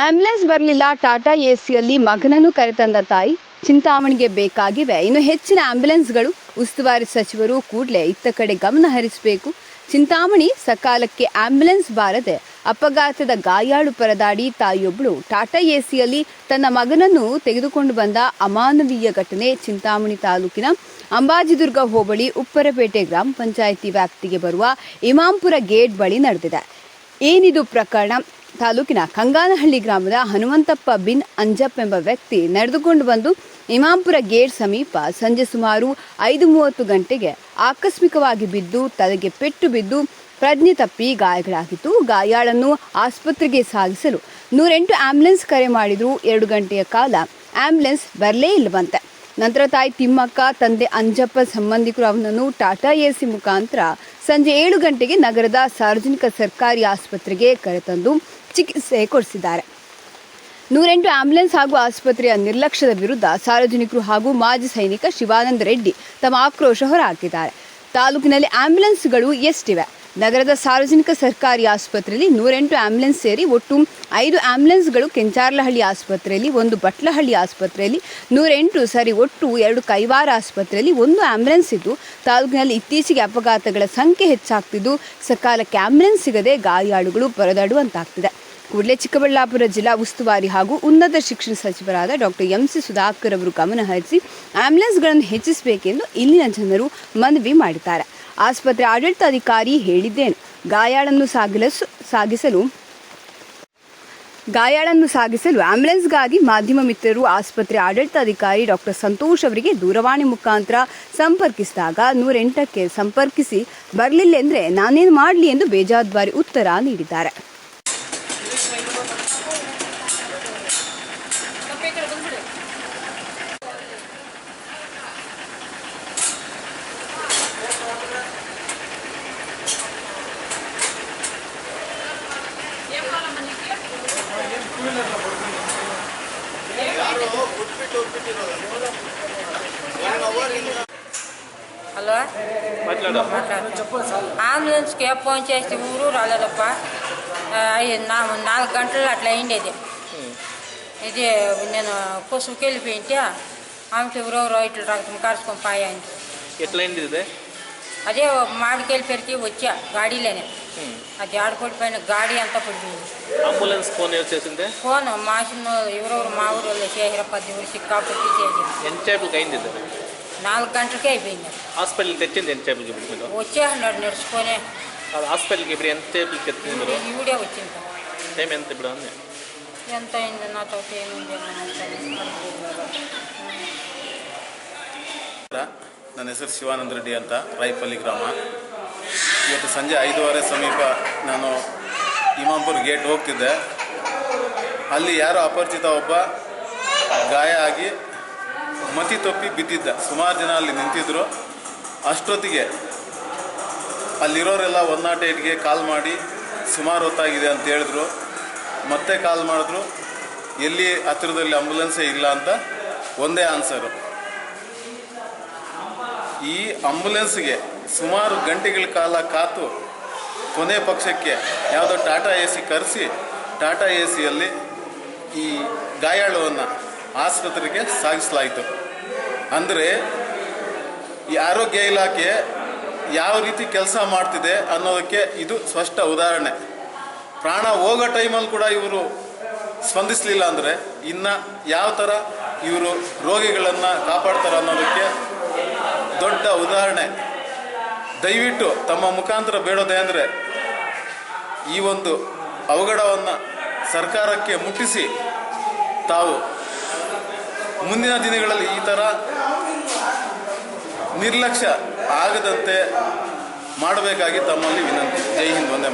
Ambulance ಬರಲಿಲ್ಲ, Tata A ಸಿಯಲ್ಲಿ ಮಗನನ್ನು ಕರೆತಂದ ತಾಯಿ ಚಿಂತಾಮಣಿಗೆ ಬೇಕಾಗಿವೆ. ಇನ್ನು ಹೆಚ್ಚಿನ ಆಂಬ್ಯುಲೆನ್ಸ್ಗಳು ಉಸ್ತುವಾರಿ ಸಚಿವರು ಕೂಡಲೇ ಇತ್ತ ಕಡೆ ಗಮನ ಹರಿಸಬೇಕು. ಚಿಂತಾಮಣಿ ಸಕಾಲಕ್ಕೆ ಆಂಬ್ಯುಲೆನ್ಸ್ ಬಾರದೆ ಅಪಘಾತದ ಗಾಯಾಳು ಪರದಾಡಿ ತಾಯಿಯೊಬ್ಬಳು ಟಾಟಾ ಎಸಿಯಲ್ಲಿ ತನ್ನ ಮಗನನ್ನು ತೆಗೆದುಕೊಂಡು ಬಂದ ಅಮಾನವೀಯ ಘಟನೆ ಚಿಂತಾಮಣಿ ತಾಲೂಕಿನ ಅಂಬಾಜಿದುರ್ಗ ಹೋಬಳಿ ಉಪ್ಪರಪೇಟೆ ಗ್ರಾಮ ಪಂಚಾಯಿತಿ ವ್ಯಾಪ್ತಿಗೆ ಬರುವ ಇಮಾಂಪುರ ಗೇಟ್ ಬಳಿ ನಡೆದಿದೆ. ಏನಿದು ಪ್ರಕರಣ? ತಾಲೂಕಿನ ಕಂಗಾನಹಳ್ಳಿ ಗ್ರಾಮದ ಹನುಮಂತಪ್ಪ ಬಿನ್ ಅಂಜಪ್ ಎಂಬ ವ್ಯಕ್ತಿ ನಡೆದುಕೊಂಡು ಬಂದು ಇಮಾಂಪುರ ಗೇಟ್ ಸಮೀಪ ಸಂಜೆ ಸುಮಾರು ಐದು ಮೂವತ್ತು ಗಂಟೆಗೆ ಆಕಸ್ಮಿಕವಾಗಿ ಬಿದ್ದು ತಲೆಗೆ ಪೆಟ್ಟು ಬಿದ್ದು ಪ್ರಜ್ಞೆ ತಪ್ಪಿ ಗಾಯಗಳಾಗಿತ್ತು ಗಾಯಾಳನ್ನು ಆಸ್ಪತ್ರೆಗೆ ಸಾಗಿಸಲು ನೂರೆಂಟು ಆಂಬ್ಯುಲೆನ್ಸ್ ಕರೆ ಮಾಡಿದ್ರು. ಎರಡು ಗಂಟೆಯ ಕಾಲ ಆಂಬ್ಯುಲೆನ್ಸ್ ಬರಲೇ ಇಲ್ಲವಂತೆ. ನಂತರ ತಾಯಿ ತಿಮ್ಮಕ್ಕ, ತಂದೆ ಅಂಜಪ್ಪ, ಸಂಬಂಧಿಕರು ಅವನನ್ನು ಟಾಟಾ ಎಸಿ ಮುಖಾಂತರ ಸಂಜೆ ಏಳು ಗಂಟೆಗೆ ನಗರದ ಸಾರ್ವಜನಿಕ ಸರ್ಕಾರಿ ಆಸ್ಪತ್ರೆಗೆ ಕರೆತಂದು ಚಿಕಿತ್ಸೆ ಕೊಡಿಸಿದ್ದಾರೆ. ನೂರೆಂಟು ಆಂಬ್ಯುಲೆನ್ಸ್ ಹಾಗೂ ಆಸ್ಪತ್ರೆಯ ನಿರ್ಲಕ್ಷ್ಯದ ವಿರುದ್ಧ ಸಾರ್ವಜನಿಕರು ಹಾಗೂ ಮಾಜಿ ಸೈನಿಕ ಶಿವಾನಂದ ರೆಡ್ಡಿ ತಮ್ಮ ಆಕ್ರೋಶ ಹೊರಹಾಕಿದ್ದಾರೆ. ತಾಲೂಕಿನಲ್ಲಿ ಆಂಬ್ಯುಲೆನ್ಸ್ಗಳು ಎಷ್ಟಿವೆ? ನಗರದ ಸಾರ್ವಜನಿಕ ಸರ್ಕಾರಿ ಆಸ್ಪತ್ರೆಯಲ್ಲಿ ನೂರೆಂಟು ಆಂಬ್ಯುಲೆನ್ಸ್ ಸೇರಿ ಒಟ್ಟು ಐದು ಆಂಬ್ಯುಲೆನ್ಸ್ಗಳು ಕೆಂಚಾರ್ಲಹಳ್ಳಿ ಆಸ್ಪತ್ರೆಯಲ್ಲಿ, ಒಂದು ಬಟ್ಲಹಳ್ಳಿ ಆಸ್ಪತ್ರೆಯಲ್ಲಿ, ನೂರೆಂಟು ಸರಿ ಒಟ್ಟು ಎರಡು ಕೈವಾರ ಆಸ್ಪತ್ರೆಯಲ್ಲಿ ಒಂದು ಆಂಬ್ಯುಲೆನ್ಸ್ ಇದ್ದು, ತಾಲೂಕಿನಲ್ಲಿ ಇತ್ತೀಚೆಗೆ ಅಪಘಾತಗಳ ಸಂಖ್ಯೆ ಹೆಚ್ಚಾಗ್ತಿದ್ದು, ಸಕಾಲಕ್ಕೆ ಆಂಬ್ಯುಲೆನ್ಸ್ ಸಿಗದೆ ಗಾಯಾಳುಗಳು ಪರದಾಡುವಂತಾಗ್ತಿದೆ. ಕೂಡಲೇ ಚಿಕ್ಕಬಳ್ಳಾಪುರ ಜಿಲ್ಲಾ ಉಸ್ತುವಾರಿ ಹಾಗೂ ಉನ್ನತ ಶಿಕ್ಷಣ ಸಚಿವರಾದ ಡಾಕ್ಟರ್ ಎಂ ಸಿ ಸುಧಾಕರ್ ಅವರು ಗಮನ ಹರಿಸಿ, ಆಂಬ್ಯುಲೆನ್ಸ್ಗಳನ್ನು ಹೆಚ್ಚಿಸಬೇಕೆಂದು ಇಲ್ಲಿನ ಜನರು ಮನವಿ ಮಾಡಿದ್ದಾರೆ. ಆಸ್ಪತ್ರೆ ಆಡಳಿತಾಧಿಕಾರಿ ಹೇಳಿದ್ದೇನು. ಗಾಯಾಳನ್ನು ಸಾಗಿಸಲು ಸಾಗಿಸಲು ಗಾಯಾಳನ್ನು ಸಾಗಿಸಲು ಆಂಬ್ಯುಲೆನ್ಸ್ಗಾಗಿ ಮಾಧ್ಯಮ ಮಿತ್ರರು ಆಸ್ಪತ್ರೆ ಆಡಳಿತಾಧಿಕಾರಿ ಡಾಕ್ಟರ್ ಸಂತೋಷ್ ಅವರಿಗೆ ದೂರವಾಣಿ ಮುಖಾಂತರ ಸಂಪರ್ಕಿಸಿದಾಗ ನೂರೆಂಟಕ್ಕೆ ಸಂಪರ್ಕಿಸಿ ಬರಲಿಲ್ಲೆಂದ್ರೆ ನಾನೇನು ಮಾಡಲಿ ಎಂದು ಬೇಜವಾಬ್ದಾರಿ ಉತ್ತರ ನೀಡಿದ್ದಾರೆ. హలో? అంబులెన్స్కి ఫోన్ చేస్తే ఊరు రాలేదప్ప. నా నాలుగు గంటలు అట్లా అయిండేది. ఇది నేను పసుపుకి వెళ్ళిపోయింటే ఆమెకి ఎవరెవరో ఇట్లా రక్తం కారుచుకొని ఎట్లయింది ఇది? అదే మామిడికాయలు పెరిగి వచ్చా గాడీలోనే. అది ఆడపడిపోయిన గాడి అంతా పడిపోయింది అంబులెన్స్ ఫోన్ ఎవరు చేసింది ఫోన్ మాసిన ఎవరెవరు మా ఊరు వాళ్ళు చేసిన పది ఊరు సిక్కాపట్టి చేసి ఎంతసేపుకి అయింది ఇది నాలుగు గంటలకే అయిపోయింది హాస్పిటల్కి తెచ్చింది ఎంతసేపుకి ఇప్పుడు మీరు వచ్చేసినాడు నడుచుకొని అది హాస్పిటల్కి ఇప్పుడు ఎంతసేపుకి తెచ్చింది మీరు ఈవిడే వచ్చింది టైం ఎంత ఇప్పుడు ఉంది ఎంత అయింది నాతో ఏముంది ನನ್ನ ಹೆಸರು ಶಿವಾನಂದ ರೆಡ್ಡಿ ಅಂತ ರಾಯಪಲ್ಲಿ ಗ್ರಾಮ ಇವತ್ತು ಸಂಜೆ ಐದೂವರೆ ಸಮೀಪ ನಾನು ಇಮಾಂಪುರ್ ಗೇಟ್ ಹೋಗ್ತಿದ್ದೆ. ಅಲ್ಲಿ ಯಾರೋ ಅಪರಿಚಿತ ಒಬ್ಬ ಗಾಯ ಆಗಿ ಮತಿ ತೊಪ್ಪಿ ಬಿದ್ದಿದ್ದ. ಸುಮಾರು ಜನ ಅಲ್ಲಿ ನಿಂತಿದ್ದರು ಅಷ್ಟೊತ್ತಿಗೆ ಅಲ್ಲಿರೋರೆಲ್ಲ ಒನ್ ನಾಟ್ ಏಟ್ಗೆ ಕಾಲ್ ಮಾಡಿ, ಸುಮಾರು ಹೊತ್ತಾಗಿದೆ ಅಂತ ಹೇಳಿದ್ರು. ಮತ್ತೆ ಕಾಲ್ ಮಾಡಿದ್ರು, ಎಲ್ಲಿ ಹತ್ತಿರದಲ್ಲಿ ಆಂಬುಲೆನ್ಸೇ ಇಲ್ಲ ಅಂತ ಒಂದೇ ಆನ್ಸರು. ಈ ಆಂಬುಲೆನ್ಸ್ಗೆ ಸುಮಾರು ಗಂಟೆಗಳ ಕಾಲ ಕಾತು ಕೊನೆ ಪಕ್ಷಕ್ಕೆ ಯಾವುದೋ ಟಾಟಾ ಎ ಸಿ ಕರೆಸಿ ಟಾಟಾ ಎ ಸಿಯಲ್ಲಿ ಈ ಗಾಯಾಳುವನ್ನು ಆಸ್ಪತ್ರೆಗೆ ಸಾಗಿಸಲಾಯಿತು. ಅಂದರೆ ಈ ಆರೋಗ್ಯ ಇಲಾಖೆ ಯಾವ ರೀತಿ ಕೆಲಸ ಮಾಡ್ತಿದೆ ಅನ್ನೋದಕ್ಕೆ ಇದು ಸ್ಪಷ್ಟ ಉದಾಹರಣೆ. ಪ್ರಾಣ ಹೋಗೋ ಟೈಮಲ್ಲಿ ಕೂಡ ಇವರು ಸ್ಪಂದಿಸಲಿಲ್ಲ ಅಂದರೆ ಇನ್ನು ಯಾವ ಥರ ಇವರು ರೋಗಿಗಳನ್ನು ಕಾಪಾಡ್ತಾರೆ ಅನ್ನೋದಕ್ಕೆ ದೊಡ್ಡ ಉದಾಹರಣೆ. ದಯವಿಟ್ಟು ತಮ್ಮ ಮುಖಾಂತರ ಬೇಡೋದೇ ಅಂದರೆ ಈ ಒಂದು ಅವಘಡವನ್ನು ಸರ್ಕಾರಕ್ಕೆ ಮುಟ್ಟಿಸಿ ತಾವು ಮುಂದಿನ ದಿನಗಳಲ್ಲಿ ಈ ಥರ ನಿರ್ಲಕ್ಷ್ಯ ಆಗದಂತೆ ಮಾಡಬೇಕಾಗಿ ತಮ್ಮಲ್ಲಿ ವಿನಂತಿ. ಜೈ ಹಿಂದ್ ಒಂದೇ